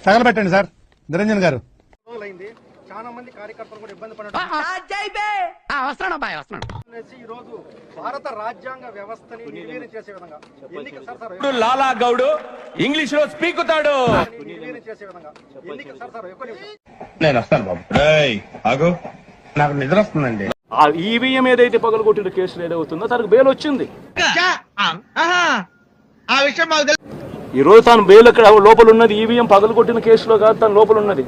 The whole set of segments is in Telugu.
తగలబెట్టండి సార్. నిరంజన్ గారు. రోజులైంది. చాలా మంది కార్యకర్తలు కూడా ఇబ్బంది పడడం వస్తున్నాడు అబ్బాయి వస్తున్నాడు అనేసి ఈ రోజు భారత రాజ్యాంగ వ్యవస్థని నిర్వీర్యం చేసే విధంగా. ఎన్నిక సార్ సార్ ఇప్పుడు లాలా గౌడు ఇంగ్లీష్లో స్పీకుతాడు నిర్వీర్యం చేసే విధంగా. ఎన్నిక సార్ సార్ ఎక్కువ నిమిషం. నేను వస్తాను బాబు. ఆగు. నాకు నిద్ర వస్తుందండి. ఆ ఈవీఎం ఏదైతే పగలగొట్టిన కేసులు ఏదవుతుందో తనకు బెయిల్ వచ్చింది. ఈ రోజు తాను బెయిల్ అక్కడ లోపల ఉన్నది ఈవీఎం పగలగొట్టిన కేసులో కాదు తన లోపల ఉన్నది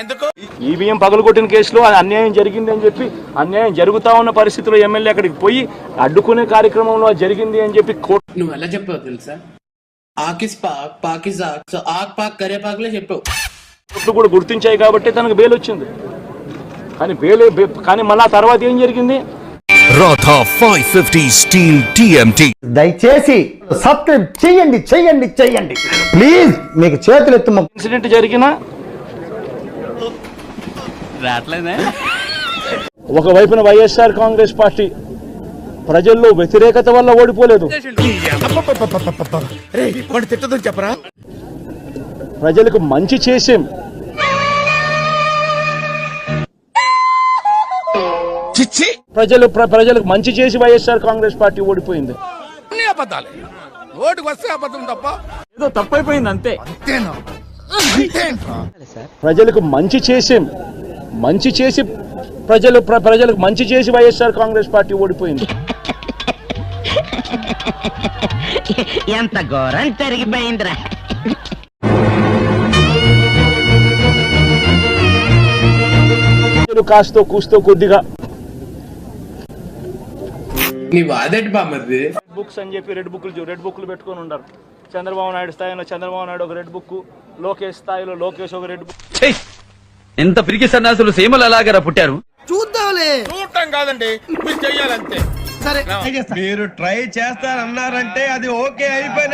ఎందుకు? ఈవీఎం పగలగొట్టిన కేసులో అది అన్యాయం జరిగింది అని చెప్పి అన్యాయం జరుగుతా ఉన్న పరిస్థితిలో ఎమ్మెల్యే అక్కడికి పోయి అడ్డుకునే కార్యక్రమంలో అది జరిగింది అని చెప్పి కోర్టు నువ్వు ఎలా చెప్పావు తెలుసా? ఆకిస్ పాక్ పాకిజాక్ సో ఆక్ పాక్ కరే పాక్లే చెప్పావు. కోర్టులు కూడా గుర్తించాయి కాబట్టి తనకు బెయిల్ వచ్చింది. కానీ బెయిల్ కానీ మళ్ళా ఆ తర్వాత ఏం జరిగింది? Ratha 550 Steel TMT. దయచేసి సబ్స్క్రైబ్ చెయ్యండి చెయ్యండి చెయ్యండి ప్లీజ్ మీకు చేతులు ఎత్తు ఇన్సిడెంట్ జరిగిన ఒకవైపున వైఎస్ఆర్ కాంగ్రెస్ పార్టీ ప్రజల్లో వ్యతిరేకత వల్ల ఓడిపోలేదు. చెప్పరా? ప్రజలకు మంచి చేసాం. చిచ్చి ప్రజలు ప్ర- ప్రజలకు మంచి చేసి వైఎస్ఆర్ కాంగ్రెస్ పార్టీ ఓడిపోయింది. అన్ని అబద్ధాలే. ఓటుకు వస్తే అబద్ధం తప్ప ఏదో తప్పైపోయింది అంతే. అంతేనా? అంతేంట్రా ప్రజలకు మంచి చేసాం మంచి చేసి ప్రజలు ప్ర- ప్రజలకు మంచి చేసి వైఎస్ఆర్ కాంగ్రెస్ పార్టీ ఓడిపోయింది. ఎంత ఘోరం జరిగిపోయిందిరా. ప్రజలు కాస్తో కూస్తో కొద్దిగా నీ వాదేటి బామ్మది రెడ్ బుక్స్ అని చెప్పి రెడ్ బుక్లు రెడ్ బుక్లు పెట్టుకొని ఉన్నారు చంద్రబాబు నాయుడు స్థాయిలో చంద్రబాబు నాయుడు ఒక రెడ్ బుక్ లోకేష్ స్థాయిలో లోకేష్ ఒక రెడ్ బుక్ ఎంత పిరికి సన్నాసులు సీమలు ఎలాగరా పుట్టారు? చూడటం కాదండి మీరు చెయ్యాలంతే. మీరు ట్రై చేస్తారన్నారంటే అది ఓకే అయిపోయిన